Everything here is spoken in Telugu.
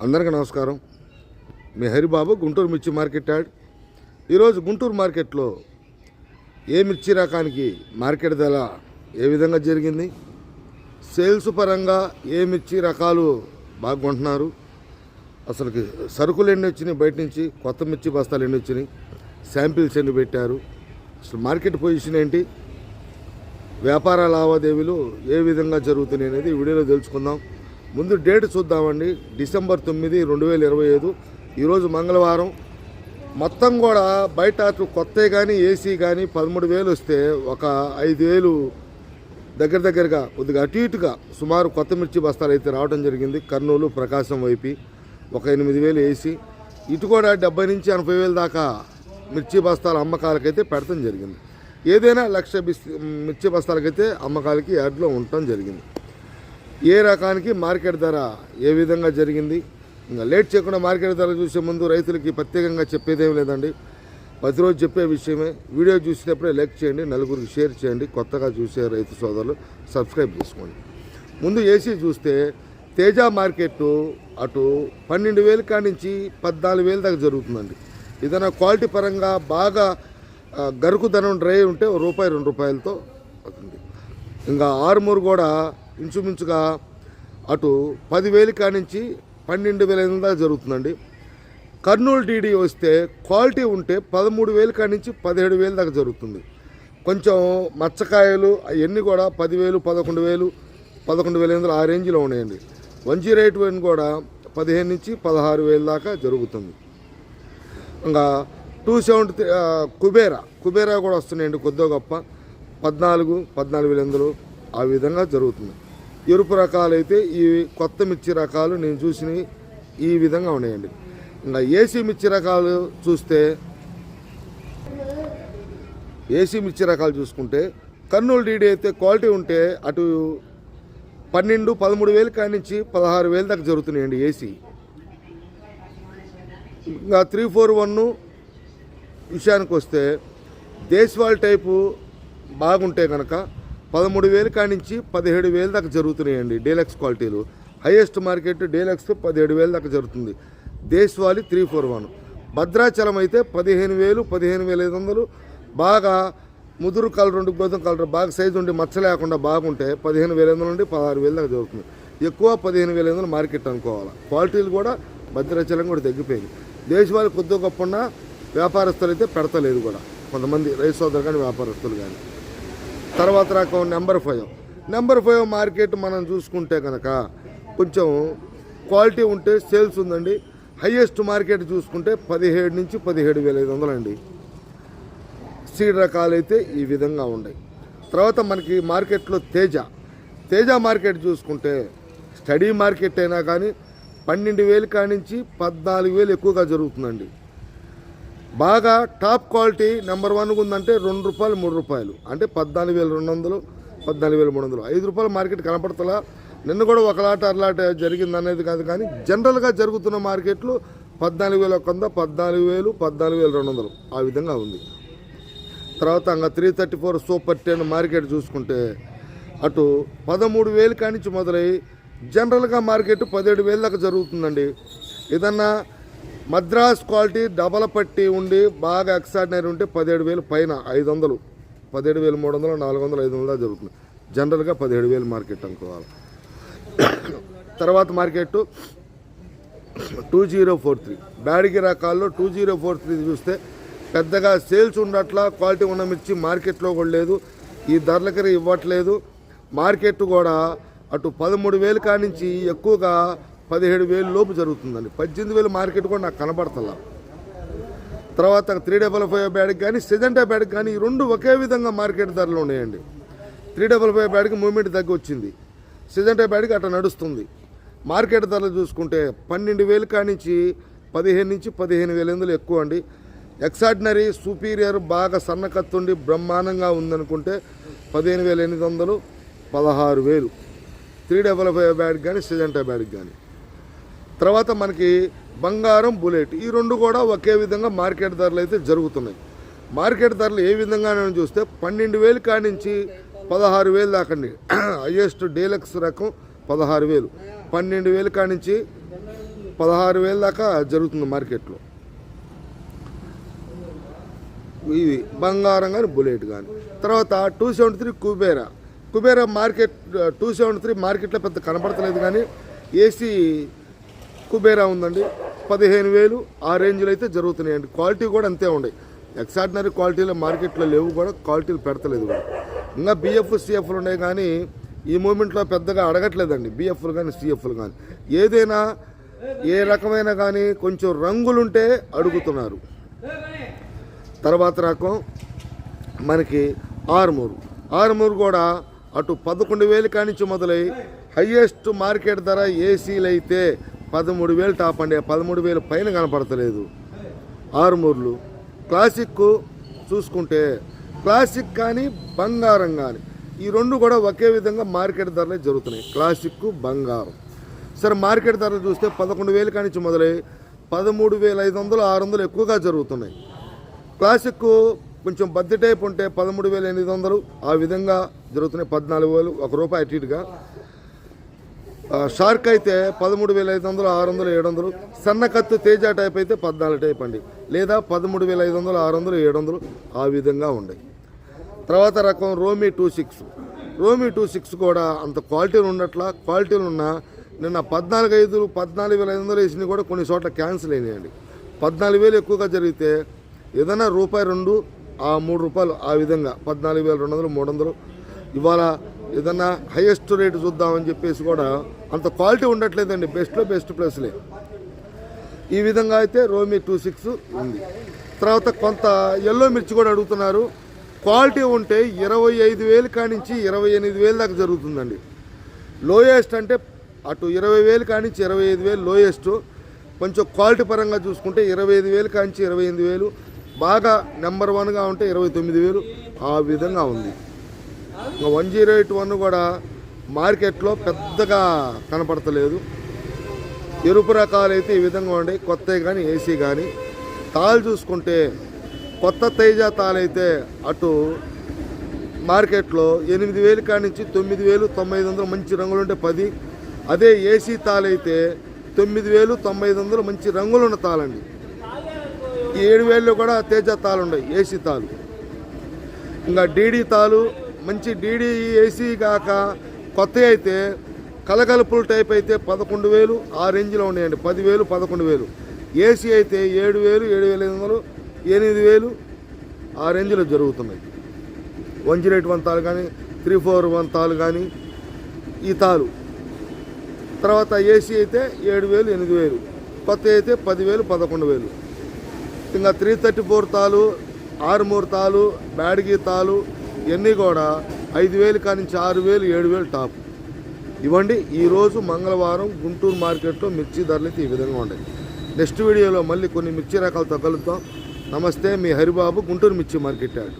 అందరికీ నమస్కారం. మీ హరిబాబు గుంటూరు మిర్చి మార్కెట్ యాడ్. ఈరోజు గుంటూరు మార్కెట్లో ఏ మిర్చి రకానికి మార్కెట్ ధర ఏ విధంగా జరిగింది? సేల్స్ పరంగా ఏ మిర్చి రకాలు బాగుంటున్నారు అసలుకి సరుకులు ఎన్ని వచ్చినాయి బయట నుంచి? కొత్త మిర్చి బస్తాలు ఎన్ని వచ్చినాయి? శాంపిల్స్ ఎన్ని పెట్టారు? అసలు మార్కెట్ పొజిషన్ ఏంటి? వ్యాపార లావాదేవీలు ఏ విధంగా జరుగుతున్నాయి అనేది ఈ వీడియోలో తెలుసుకుందాం. ముందు డేట్ చూద్దామండి. డిసెంబర్ తొమ్మిది రెండు వేల ఇరవై ఐదు. ఈరోజు మంగళవారం. మొత్తం కూడా బయట అటు కొత్త కానీ ఏసీ కానీ పదమూడు వేలు వస్తే ఒక ఐదు వేలు దగ్గర దగ్గరగా కొద్దిగా అటు ఇటుగా సుమారు కొత్త మిర్చి బస్తాలు అయితే రావడం జరిగింది. కర్నూలు ప్రకాశం వైపు ఒక ఎనిమిది వేలు వేసి ఇటు కూడా డెబ్బై నుంచి ఎనభై వేలు దాకా మిర్చి బస్తాల అమ్మకాలకైతే పెడతాం జరిగింది. ఏదైనా లక్ష మిర్చి బస్తాలకైతే అమ్మకాలకి యాడ్లో ఉండటం జరిగింది. ఏ రకానికి మార్కెట్ ధర ఏ విధంగా జరిగింది? ఇంకా లేట్ చేయకుండా మార్కెట్ ధర చూసే ముందు రైతులకి ప్రత్యేకంగా చెప్పేదేం లేదండి. ప్రతిరోజు చెప్పే విషయమే. వీడియో చూసినప్పుడే లైక్ చేయండి నలుగురికి షేర్ చేయండి కొత్తగా చూసే రైతు సోదరులు సబ్స్క్రైబ్ చేసుకోండి. ముందు ఏసీ చూస్తే తేజ మార్కెట్ అటు పన్నెండు వేలు కాడి నుంచి పద్నాలుగు వేలు దాకా జరుగుతుందండి. ఏదైనా క్వాలిటీ పరంగా బాగా గరుకు ధనం డ్రై ఉంటే రూపాయి రెండు రూపాయలతో అవుతుంది. ఇంకా ఆరుమూరు కూడా ఇంచుమించుగా అటు పదివేలు కానించి పన్నెండు వేల ఐదు వందలు జరుగుతుందండి. కర్నూలు టీడీ వస్తే క్వాలిటీ ఉంటే పదమూడు వేలు కానించి పదిహేడు వేలు దాకా జరుగుతుంది. కొంచెం మచ్చకాయలు అవన్నీ కూడా పదివేలు పదకొండు వేలు పదకొండు వేల ఎనిమిది ఆ రేంజ్లో ఉన్నాయండి. వన్ జీరో ఎయిట్ వన్ కూడా పదిహేను నుంచి పదహారు వేలు దాకా జరుగుతుంది. ఇంకా టూ సెవెంటీ కుబేరా కుబేరా కూడా వస్తున్నాయండి కొద్దిగా గొప్ప. పద్నాలుగు పద్నాలుగు వేల ఎనిమిదిలు ఆ విధంగా జరుగుతుంది. ఎరుపు రకాలు అయితే ఈ కొత్త మిర్చి రకాలు నేను చూసినవి ఈ విధంగా ఉన్నాయండి. ఇంకా ఏసీ మిర్చి రకాలు చూస్తే ఏసీ మిర్చి రకాలు చూసుకుంటే కర్నూలు డీడీ అయితే క్వాలిటీ ఉంటే అటు పన్నెండు పదమూడు వేలు కాడి నుంచి పదహారు వేలు దాకా జరుగుతున్నాయండి ఏసీ. ఇంకా త్రీ ఫోర్ వన్ విషయానికి వస్తే దేశవాళ్ టైపు బాగుంటే కనుక పదమూడు వేలు కానించి పదిహేడు వేలు దాకా జరుగుతున్నాయండి డీలక్స్ క్వాలిటీలు. హైయెస్ట్ మార్కెట్ డీలక్స్ పదిహేడు వేలు దాకా జరుగుతుంది. దేశవాళి త్రీ ఫోర్ వన్. భద్రాచలం అయితే పదిహేను వేలు పదిహేను వేల ఐదు వందలు. బాగా ముదురు కలర్ ఉండి గోధుమ కలర్ బాగా సైజు ఉండి మచ్చ లేకుండా బాగుంటే పదిహేను వేల ఐదు వందల నుండి పదహారు వేలు దాకా జరుగుతుంది. ఎక్కువ పదిహేను వేల ఐదు వందలు మార్కెట్ అనుకోవాలి. క్వాలిటీలు కూడా భద్రాచలం కూడా తగ్గిపోయింది. దేశవాళి కొద్దిగా గొప్ప వ్యాపారస్తులు అయితే పెడతలేదు కూడా. కొంతమంది రైతు సోదరు కానీ వ్యాపారస్తులు కానీ. తర్వాత రకం number five. Number five market మనం చూసుకుంటే కనుక కొంచెం క్వాలిటీ ఉంటే సేల్స్ ఉందండి. హయ్యెస్ట్ మార్కెట్ చూసుకుంటే పదిహేడు నుంచి పదిహేడు వేల ఐదు వందలండి సీడ్ రకాలైతే ఈ విధంగా ఉన్నాయి. తర్వాత మనకి మార్కెట్లో తేజ. తేజ మార్కెట్ చూసుకుంటే స్టడీ మార్కెట్ అయినా కానీ పన్నెండు వేలు కానించి పద్నాలుగు వేలు ఎక్కువగా జరుగుతుందండి. బాగా టాప్ క్వాలిటీ నెంబర్ వన్గా ఉందంటే రెండు రూపాయలు మూడు రూపాయలు. అంటే పద్నాలుగు వేల రెండు వందలు పద్నాలుగు వేల మూడు వందలు. ఐదు రూపాయల మార్కెట్ కనపడతలా? నిన్న కూడా ఒకలాట అరలాట జరిగింది అనేది కాదు కానీ జనరల్గా జరుగుతున్న మార్కెట్లు పద్నాలుగు వేల ఒక వంద పద్నాలుగు వేలు పద్నాలుగు వేల రెండు వందలు. ఆ విధంగా ఉంది. తర్వాత ఇంకా three thirty four super ten market చూసుకుంటే అటు పదమూడు వేలు కానించి మొదలై జనరల్గా మార్కెట్ పదిహేడు వేల దాకా జరుగుతుందండి. ఏదన్నా మద్రాస్ క్వాలిటీ డబల పట్టి ఉండి బాగా ఎక్స్ట్రాడినరీ ఉంటే పదిహేడు వేలు పైన ఐదు వందలు. పదిహేడు వేలు మూడు వందలు నాలుగు వందలు ఐదు వందలు జరుగుతుంది. జనరల్గా పదిహేడు వేలు మార్కెట్ అనుకోవాలి. తర్వాత market two zero four three. Byadgi రకాల్లో టూ జీరో ఫోర్ త్రీ చూస్తే పెద్దగా సేల్స్ ఉండట్లా క్వాలిటీ ఉన్న మిర్చి మార్కెట్లో కూడా లేదు. ఈ ధరలకి ఇవ్వట్లేదు. మార్కెట్ కూడా అటు పదమూడు వేలు కానించి ఎక్కువగా పదిహేడు వేలు లోపు జరుగుతుందండి. పద్దెనిమిది వేలు మార్కెట్ కూడా నాకు కనబడతలా. తర్వాత త్రీ డబల్ ఫైవ్ బ్యాడ్కి కానీ సెజెంటా బ్యాడ్కి కానీ ఈ రెండు ఒకే విధంగా మార్కెట్ ధరలు ఉన్నాయండి. త్రీ డబల్ ఫైవ్ బ్యాడ్కి మూమెంట్ తగ్గి వచ్చింది. సెజెంటా బ్యాడ్కి అట్లా నడుస్తుంది. మార్కెట్ ధరలు చూసుకుంటే పన్నెండు వేలు కానించి పదిహేను నుంచి పదిహేను వేల ఎందులు ఎక్కువ అండి. ఎక్సార్డినరీ సూపీరియర్ బాగా సన్నకత్తుండి బ్రహ్మాండంగా ఉందనుకుంటే పదిహేను వేల ఎనిమిది వందలు పదహారు వేలు. త్రీ డబల్ ఫైవ్ బ్యాడ్కి కానీ సెజెంటా బ్యాడ్కి కానీ. తర్వాత మనకి బంగారం బుల్లెట్ ఈ రెండు కూడా ఒకే విధంగా మార్కెట్ ధరలు అయితే జరుగుతున్నాయి. మార్కెట్ ధరలు ఏ విధంగా చూస్తే పన్నెండు వేలు కానించి పదహారు వేలు దాకండి హయ్యెస్ట్ డీలక్స్ రకం పదహారు వేలు. పన్నెండు వేలు కానించి పదహారు వేలు దాకా జరుగుతుంది మార్కెట్లో. ఇది బంగారం కానీ బుల్లెట్ కానీ తర్వాత two seventy three Kubera. Kubera market two seventy three మార్కెట్లో పెద్ద కనపడతలేదు కానీ ఏసీ కుబేరా ఉందండి. పదిహేను వేలు ఆ రేంజ్లో అయితే జరుగుతున్నాయండి. క్వాలిటీ కూడా అంతే ఉన్నాయి ఎక్సార్డినరీ క్వాలిటీలో మార్కెట్లో లేవు కూడా క్వాలిటీలు పెడతలేదు కూడా. ఇంకా బిఎఫ్ సిఎఫ్లు ఉన్నాయి కానీ ఈ మూమెంట్లో పెద్దగా అడగట్లేదండి. బిఎఫ్లు కానీ సిఎఫ్లు కానీ. ఏదైనా ఏ రకమైన కానీ కొంచెం రంగులుంటే అడుగుతున్నారు. తర్వాత రకం మనకి ఆరుమూరు. ఆరుమూరు కూడా అటు పదకొండు వేలు కానించి మొదలై హయ్యెస్ట్ మార్కెట్ ధర ఏసీలు అయితే పదమూడు వేలు టాప్ అండి. పదమూడు వేలు పైన కనపడతలేదు. ఆరుమూర్లు. క్లాసిక్ చూసుకుంటే క్లాసిక్ కానీ బంగారం కానీ ఈ రెండు కూడా ఒకే విధంగా మార్కెట్ ధరలే జరుగుతున్నాయి. క్లాసిక్ బంగారం. సరే మార్కెట్ ధరలు చూస్తే పదకొండు వేలు కానించి మొదలై పదమూడు వేల ఐదు వందలు ఆరు వందలు ఎక్కువగా జరుగుతున్నాయి. క్లాసిక్ కొంచెం బద్ది టైప్ ఉంటే పదమూడు వేల ఎనిమిది వందలు ఆ విధంగా జరుగుతున్నాయి. పద్నాలుగు వేలు ఒక రూపాయి అటు ఇటుగా. షార్క్ అయితే పదమూడు వేల ఐదు వందలు ఆరు వందలు ఏడు వందలు. సన్న కత్తు తేజ టైప్ అయితే పద్నాలుగు టైప్ అండి. లేదా పదమూడు వేల ఐదు వందలు ఆరు వందలు ఏడు వందలు ఆ విధంగా ఉన్నాయి తర్వాత రకం రోమీ టూ సిక్స్. రోమీ టూ సిక్స్ కూడా అంత క్వాలిటీలు ఉన్నట్ల క్వాలిటీలు ఉన్నా నిన్న పద్నాలుగు ఐదు పద్నాలుగు వేల ఐదు వందలు వేసినవి కూడా కొన్ని చోట్ల క్యాన్సిల్ అయినాయండి. పద్నాలుగు వేలు ఎక్కువగా జరిగితే ఏదైనా రూపాయి రెండు ఆ మూడు రూపాయలు ఆ విధంగా పద్నాలుగు వేల రెండు వందలు మూడు వందలు. ఇవాళ ఏదన్నా హైయెస్ట్ రేటు చూద్దామని చెప్పేసి కూడా అంత క్వాలిటీ ఉండట్లేదండి. బెస్ట్లో బెస్ట్ ప్లేస్లే ఈ విధంగా అయితే రోమీ టూ సిక్స్ ఉంది. తర్వాత కొంత ఎల్లో మిర్చి కూడా అడుగుతున్నారు. క్వాలిటీ ఉంటే ఇరవై ఐదు వేలు కానించి ఇరవై ఎనిమిది వేలు దాకా జరుగుతుందండి. లోయెస్ట్ అంటే అటు ఇరవై వేలు కానించి ఇరవై ఐదు వేలు లోయెస్ట్ కొంచెం క్వాలిటీ పరంగా చూసుకుంటే ఇరవై ఐదు వేలు కానించి ఇరవై ఎనిమిది వేలు. బాగా నెంబర్ వన్గా ఉంటే ఇరవై తొమ్మిది వేలు. ఆ విధంగా ఉంది. వన్ జీరో ఎయిట్ వన్ కూడా మార్కెట్లో పెద్దగా కనపడతలేదు. ఎరుపు రకాలు అయితే ఈ విధంగా ఉండే కొత్తవి కానీ ఏసీ కానీ తాళ్ళు చూసుకుంటే కొత్త తేజ తాళైతే అటు మార్కెట్లో ఎనిమిది వేలు కానించి తొమ్మిది వేలు తొంభై వందలు మంచి రంగులు ఉంటే పది. అదే ఏసీ తాళైతే తొమ్మిది వేలు తొంభై ఐదు వందలు మంచి రంగులున్న తాళండి. ఏడు వేలు కూడా తేజ తాళ్ళు ఉన్నాయి ఏసీ తాళ్ళు ఇంకా డీడీ తాలు మంచి డీడీ ఏసీ కాక కొత్త అయితే కలగలుపుల టైప్ అయితే పదకొండు వేలు ఆ రేంజ్లో ఉన్నాయండి. పదివేలు పదకొండు వేలు. ఏసీ అయితే ఏడు వేలు ఏడు వేల ఐదు వందలు ఎనిమిది వేలు ఆ రేంజ్లో జరుగుతున్నాయి. వన్ జీరో ఎయిట్ వన్ తాలు కానీ త్రీ ఫోర్ వన్ తాలు కానీ ఈ తాలు. తర్వాత ఏసీ అయితే ఏడు వేలు ఎనిమిది వేలు. కొత్త అయితే పదివేలు పదకొండు వేలు. ఇంకా త్రీ థర్టీ ఫోర్ తాలు ఆరుమూరు తాలు బ్యాడ్గీ తాలు ఇవన్నీ కూడా ఐదు వేలు కానించి ఆరు వేలు ఏడు వేలు టాప్. ఇవ్వండి ఈరోజు మంగళవారం గుంటూరు మార్కెట్లో మిర్చి ధరలు అయితే ఈ విధంగా ఉన్నాయి. నెక్స్ట్ వీడియోలో మళ్ళీ కొన్ని మిర్చి రకాలు తగలుతాం. నమస్తే మీ హరిబాబు గుంటూరు మిర్చి మార్కెట్ యాడ్